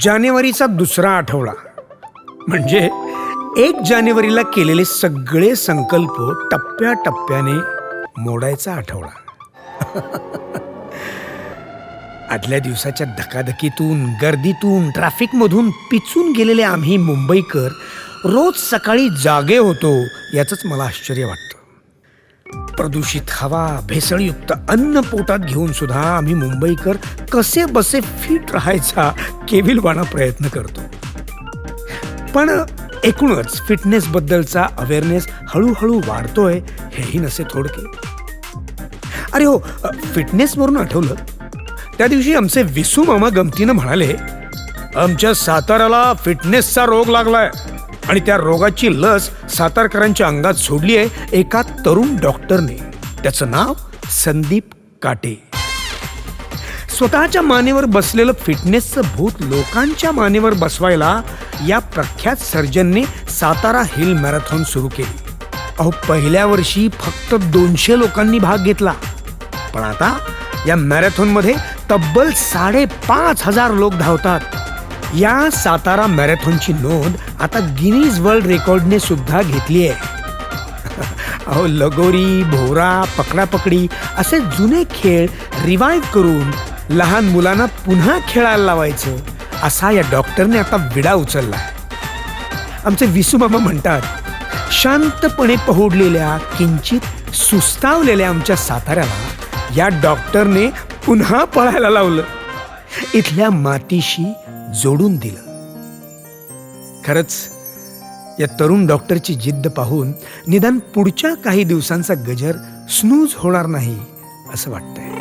जानेवारीचा दुसरा आठवडा. म्हणजे एक जानेवारीला केलेले सगळे संकल्प टप्प्याटप्प्याने मोडायचा आठवडा. आदल्या दिवसाच्या धकाधकीतून गर्दीतून ट्रॅफिकमधून पिचून गेलेले आम्ही मुंबईकर रोज सकाळी जागे होतो याचंच मला आश्चर्य वाटतं. प्रदूषित हवा भेसळयुक्त अन्न पोटात घेऊन सुद्धा आम्ही मुंबईकर कसे बसे फिट राहायचा केविलवाणा प्रयत्न करतो. पण एकूणच फिटनेस बद्दलचा अवेअरनेस हळूहळू वाढतोय हेही नसे थोडके. अरे हो फिटनेसवरून आठवलं. त्या दिवशी आमचे विसू मामा गमतीनं म्हणाले आमच्या साताऱ्याला फिटनेसचा रोग लागलाय. आणि त्या रोगाची लस सातारकरांच्या अंगात सोडली आहे एका तरुण डॉक्टरने. त्याचं नाव संदीप काटे. स्वतःच्या मानेवर बसलेलं फिटनेसचं भूत लोकांच्या मानेवर बसवायला या प्रख्यात सर्जनने सातारा हिल मॅरेथॉन सुरू केली. अहो पहिल्या वर्षी फक्त दोनशे लोकांनी भाग घेतला. पण आता या मॅरेथॉनमध्ये तब्बल साडेपाच हजार लोक धावतात. या सातारा मॅरेथॉनची नोंद आता गिनीज वर्ल्ड रेकॉर्डने सुद्धा घेतली आहे. अहो लगोरी भोवरा पकडापकडी असे जुने खेळ रिवाईव्ह करून लहान मुलांना पुन्हा खेळायला लावायचं असा या डॉक्टरने आता विडा उचलला. आमचे विसूबाबा म्हणतात शांतपणे पहुडलेल्या किंचित सुस्तावलेल्या आमच्या साताऱ्याला या डॉक्टरने पुन्हा पळायला लावलं. इथल्या मातीशी जोडून दिलं. खरंच या तरुण डॉक्टरची जिद्द पाहून निदान पुढच्या काही दिवसांचा गजर स्नूज होणार नाही असं वाटतंय.